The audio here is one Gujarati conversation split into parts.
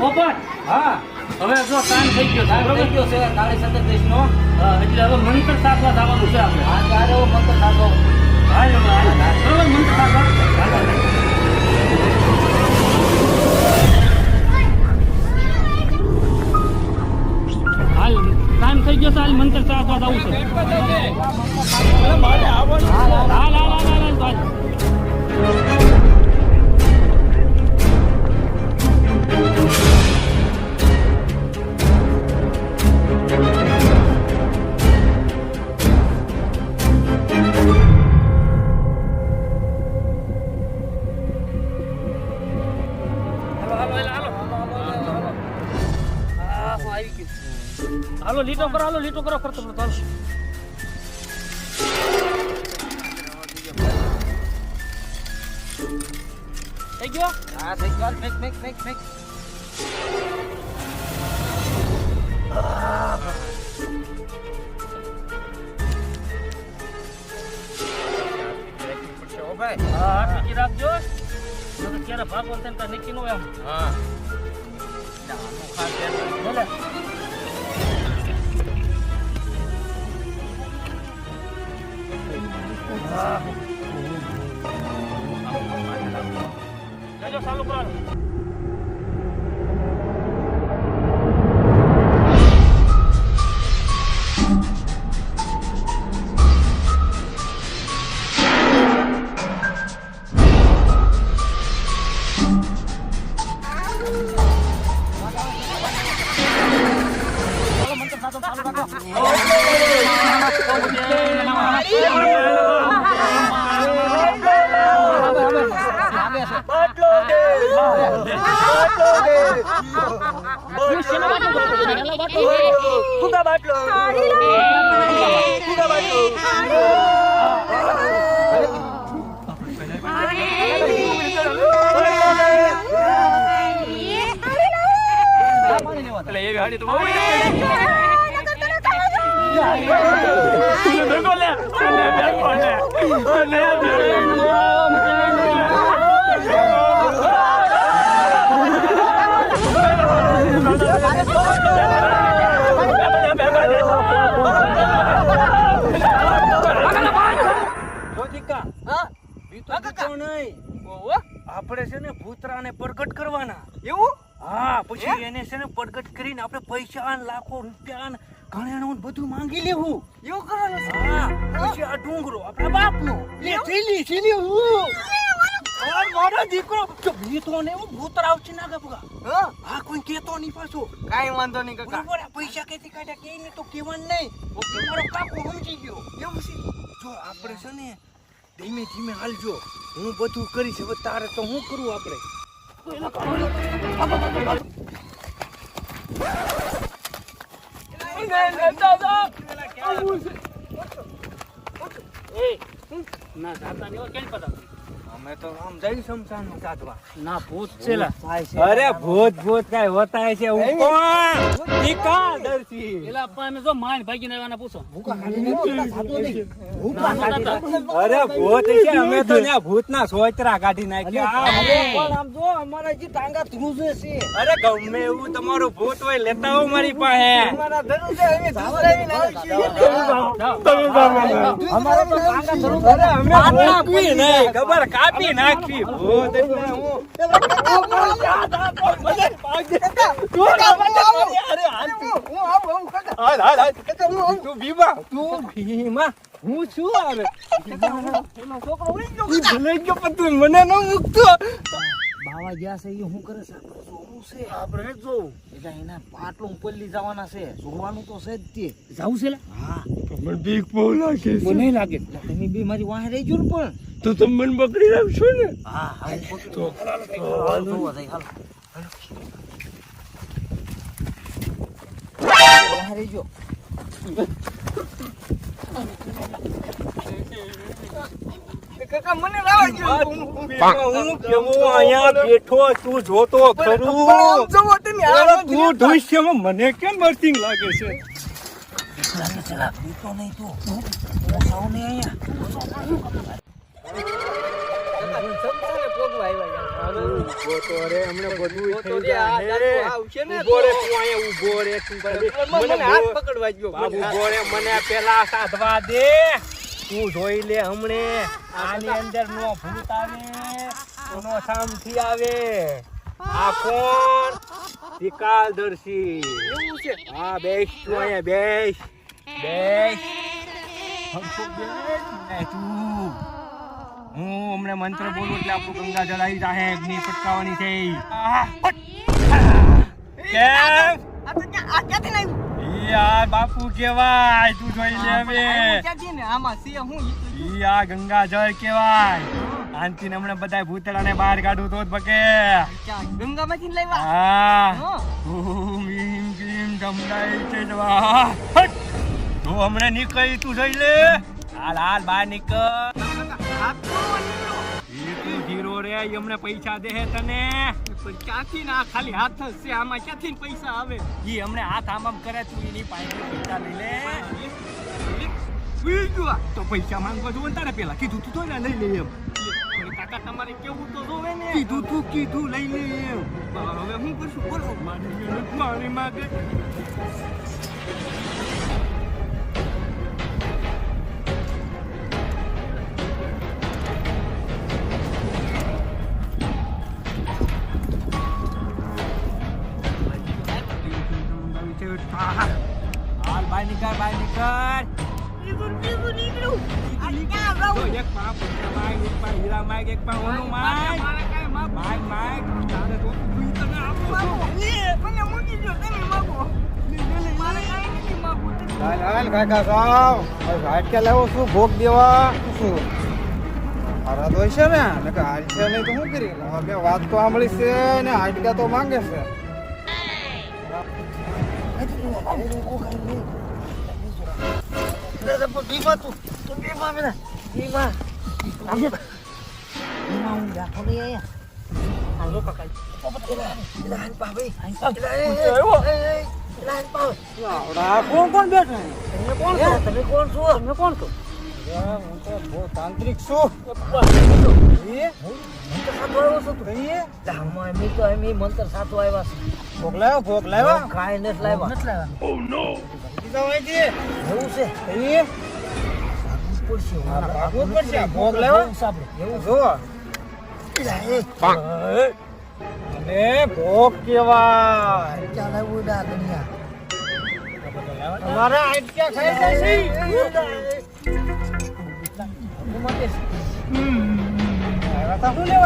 પોપટ હા હવે જો ટાઈમ થઈ ગયો સાહેબ થઈ ગયો છે કાલે સતત દેશનો એટલે હવે મંત્ર સાધવા જવાનું છે આપણે હા ત્યારે એવો મંત્ર સાધો હવે બરોબર મંત્ર સાધવા હાલ ટાઈમ થઈ ગયો છે હાલ મંત્ર સાધવા જવું છે હાલ હાલ હાલ હાલ હાલ થઈ ગયો હા થઈ ગયો મેક મેક મેક મેક હા હા ટીકી રાખજો નકર ક્યારે ભાગવાનું થાય ને કાંઈ નક્કી ન હોય આમ હા બીતો બીતો આપણે છે ને ભૂતરાને પ્રગટ કરવાના એવું હા પછી એને છે ને પડગટ કરીને આપણે પૈસા ને લાખો રૂપિયા ને ઘરેણું બધું માંગી લેવું. એવું હા પછી આ ડુંગરો આપણા બાપનો. હું મારો દીકરો. બીતો ને ગપગા હા? હા કોઈ કેતો નહીં પાછો. કાંઈ વાંધો નહીં કાકા. બરોબર પૈસા કેથી કાઢ્યા? કે ને તો કેવાનું નહીં. ઓકે મારો કાકો સમજી ગયો. એવું છે? જો આપણે છે ને ધીમે ધીમે હાલજો. હું બધું કરીશ. હવે તારે તો હું કરું આપણે? અમે તો આમ જઈ શમશાન સાધવા ના ભૂત છે અરે ભૂત ભૂત કઈ હોતા છે હું કોણ? ટીકા દર્શી એલા અમે જો માન ભાગીને આવ્યાને પૂછો. અરે ભૂત છે અમે તો ત્યાં ભૂતના સોચરા કાઢી નાખ્યા. પણ આમ જો અમારા જે ટાંગા ધ્રુજે છે. અરે ગમે એવું તમારું ભૂત હોય લેતા આવો મારી પાસે. અમારા ધનુષે એવી ધ્રુજાવી નાખી. અમારા તો ટાંગા ધ્રુજ અમે ભૂતવી નહીં ખબર? કાપી નાખી ભૂત. તું ભીમા તું ભીમા. હું છું આવે? છોકરો ઉડી ગયો પણ મને ન મૂકતો. બાવા ગયા છે એ શું કરે છે? જોવું છે. આપણે જોવું. એટલે એના પાટલું પલ્લી જવાના છે. જોવાનું તો છે જ તે. જાવું છે? હા. મને બીક બહુ લાગે મને લાગે. તમે બી મારી વાહે રહી ગયો ને પણ. તો તમે મને પકડી રાખશો ને? હા હા તો હાલ હાલ. વાહે રહી ગયો કાકા મને લાવા હું કેવો અહીંયા બેઠો તું જોતો ખરું? જવો તમે અરે તું દૃશ્યમાં મને કેમ અર્થિંગ લાગે છે? ચલા ચલા બીતો નહીં તો. હું સાવ નહીં અહીંયા. તો રે હમણાં બધું તો થઈ રે, આ જાય દાદુ આવશે ને ઊભો રે તું. અહીંયા ઊભો રે તું મને મને હાથ પકડવા ગયો બાબુ ઊભો રે મને પેલા સાધવા દે. તું જોઈ લે હમણે આની અંદર નો ભૂત આવે નો સામથી આવે. આ કોણ? વિકાલદર્શી. એવું છે? હા બેસ તું અહીંયા બેસ. બેસ. હમકો બેસ ને તું. હું હમણે મંત્ર બોલું એટલે આપણું ગંગા જળ આવી જાહે અગ્નિ પટકાવવાની છે કેમ? બાપુ કેવાય તું જોઈ લે હવે? આમાં છે હું ઈ આ ગંગા જળ કેવાય. આનથી હમણાં બધા ભૂતળાને બહાર કાઢું તો જ બકે હા. ઓમ ઈમ ધમદાય છે જવા હટ. તો હમણાં નીકળી તું જોઈ લે. હાલ હાલ બહાર નીકળ. હાથ તો નીકળો. ઈ તું જીરો રે ઈ પૈસા દે તને. પણ ક્યાંથી ના ખાલી હાથ જ છે? આમાં ક્યાંથી પૈસા આવે? ઈ હમણે હાથ આમ આમ કરે તું એની પાસે પૈસા લઈ લે. તો પૈસા માંગવા જોવે તારે પેલા. કીધું તું તો ને લઈ લે એમ. કાકા તમારે કેવું તો જોવે ને? કીધું તું કીધું લઈ લે એમ. હવે હું કરશું? બોલો. મારી મારી માગે. હાલ કાકા લાવો શું ભોગ દેવા શું મારા તો છે ને કે હાલ છે નહીં તો શું કરી? હવે વાત તો સાંભળી છે ને હાટકા તો માંગે છે. આવડા કોણ કોણ બેઠા તમે કોણ છો? તમે કોણ છો? તમે કોણ છો? હું તો બહુ તાંત્રિક છું. એ? આવ્યા ભોગ લાવ્યો. ભોગ લાવ્યો. બીજા હોય છે? કહીએ? હા, ભાગવું જ પડશે. ભોગ લાવ્યો એવું જુઓ. અને ભોગ કેવાય તમારા આટક્યા ખાઈ જાય છે? આવ્યા તા શું ને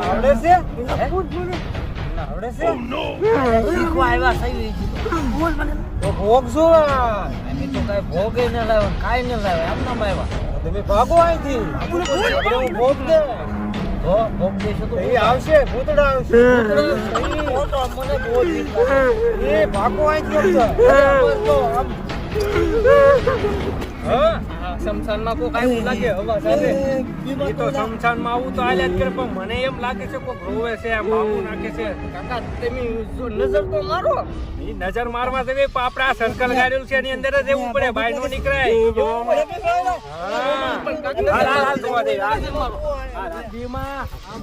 આવડે કાઈ ને છે? એમ ભોગ શું તમે ભાગો અહીંથી. ભોગ દે. એ આવશે ભૂતડા આવશે. એ ભાગો અહીંથી આમ. હા? શમશાનમાં કોઈ કાંઈ લાગે હવા સાથે એ તો શમશાનમાં આવું તો આલ્યા જ કરે પણ મને એમ લાગે છે કોઈ રોવે છે બાબુ નાખે છે કાકા તમે નજર તો મારો ઈ નજર મારવા જવી પણ આપણે આ સર્કલ ગાડેલું છે એની અંદર જ એવું પડે બાય નો નીકળાય. આમ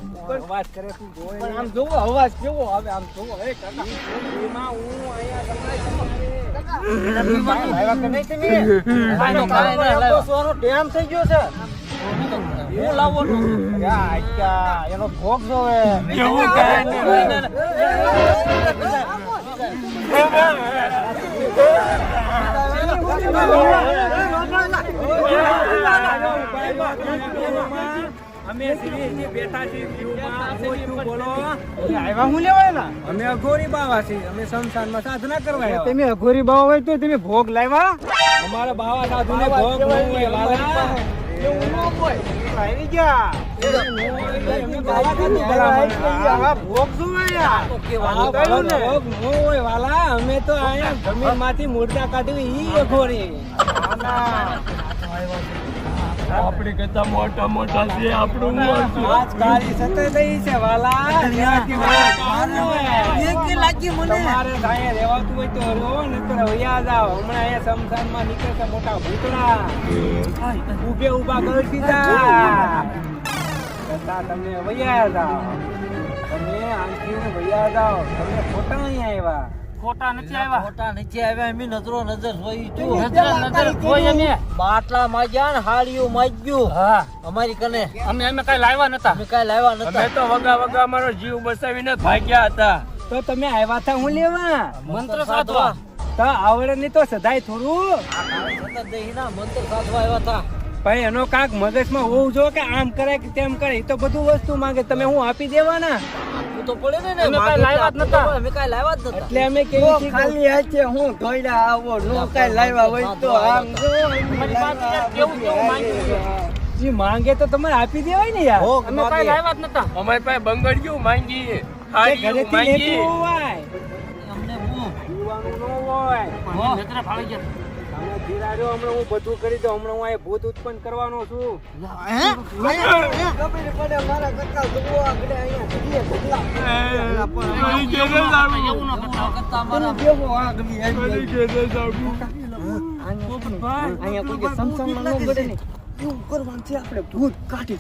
કરે તું જોઈ પણ આમ જોવો અવાજ કેવો આવે આમ જોવો હે કાકા હું ટેમ થઈ ગયો છે હું લાવો તો યા, એનો ભોગ જોવે. અમે શ્રી જે બેઠા છીએ બોલો. આવ્યા હું લેવાય અમે અઘોરી બાવા છીએ. અમે સંસારમાં સાધના કરવા આવ્યા. તમે અઘોરી બાવા હોય તો તમે ભોગ લાવ્યા? અમારા બાવા સાધુને ભોગ હોય વાલા. એવું ન હોય. આવી ગયા. અમે ભોગ તો આ કેવાનું ભોગ ન? હોય વાલા. અમે તો અહીંયા જમીનમાંથી મુર્દા કાઢવી ઈ અઘોરી. આપણી કરતા મોટા મોટા છે આપણું આજ કાળી સતે થઈ છે વાલા. એક લાગી મને. મારે સાંયે રહેવાતું હોય તો રહો તો વયા જાવ હમણાં એ નીકળે છે મોટા ભૂતડા. ઉભે ઊભા કરી દીધા છતાં તમે વયા જાવ તમે આંખીને વયા જાઓ. તમે ખોટા અહીંયા આવ્યા. ખોટા નથી આવ્યા? મોટા નથી આવ્યા એમ નજરો નજર જોઈ જો નજર નજર જોઈ અમે બાટલા માજ્યા ને હાડીઓ માગ્યું. હા. અમારી કને. અમે અમે કઈ લાવ્યા નતા? અમે કઈ લાવ્યા અમે તો વગા વગા અમારો જીવ બસાવીને ભાગ્યા હતા. તો તમે આવ્યા હતા હું લેવા? મંત્ર સાધવા. તો આવડે નહીં તો સદાય થોડું. મંત્ર સાધવા આવ્યા હતા. ભાઈ એનો કાંક મગજમાં હોવું જો કે આમ કરે કે તેમ કરે એ તો બધું વસ્તુ માંગે. તમે હું આપી દેવાના? તો પડે ને ને અમે માગે લાવ્યા જ નતા. અમે કાંઈ લાવ્યા જ નતા. એટલે અમે કેવી છીએ ખાલી હાથે હું ધોઈડા આવો નો કઈ લાવ્યા હોય તો આમ પાસે કેવું કેવું. માંગે તો તમારે આપી દેવાય ને યાર. અમે કઈ. લાવ્યા જ નતા. અમારી પાસે બંગડિયું માંગી તે માંગી હોય. અમને હું? પીવાનું ન હોય. પણ નજરે ફાળી ગયા. તમે હમણાં હું બધું કરી દઉં. હમણાં હું આ ભૂત ઉત્પન્ન કરવાનો છું. એવું ન કરતા કરતા અમારા અહીંયા કોઈ જે સમસાનમાં ન પડે ને. એવું કરવાનું છે આપણે ભૂત કાઢી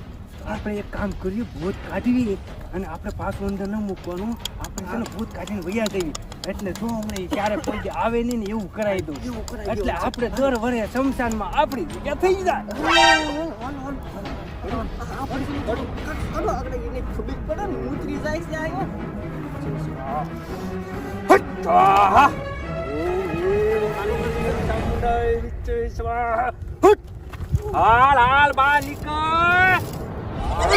આપણે એક કામ કરીએ ભૂત કાઢીએ અને આપણે પાછું અંદર ન મૂકવાનું. આપણે છે ને ભૂત કાઢીને વૈયા જઈએ. એટલે જો અમને ક્યારે કોઈ આવે નહીં ને એવું કરાવી દઉં. એટલે આપણે દર વરે શમશાનમાં આપણી જગ્યા થઈ જાય. હાલ હાલ બા નીકળ! મને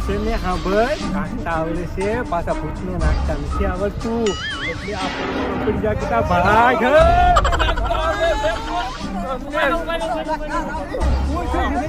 છે ને સાંભળ નાખતા આવડે છે પાછા ભૂતને નાખતા નથી આવડતું એટલે આ ભૂતને પડી જાય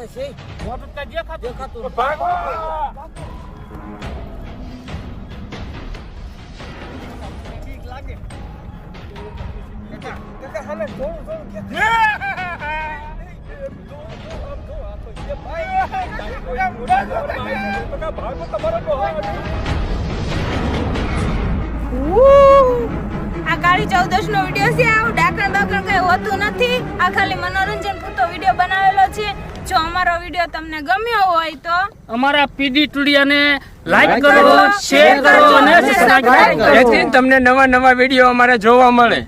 તાર છે? મોટું કઈ દેખાતું દેખાતું આ કાળી ચૌદશ નો વીડિયો છે. આવું ડાકણ બાકણ કઈ હોતું નથી. આ ખાલી મનોરંજન પૂરતો વીડિયો બનાવેલો છે. જો અમારો વીડિયો તમને ગમ્યો હોય તો અમારા પીડી ટુડિયાને લાઈક કરો શેર કરો અને સબસ્ક્રાઇબ કરો. જેથી તમને નવા નવા વીડિયો અમારે જોવા મળે.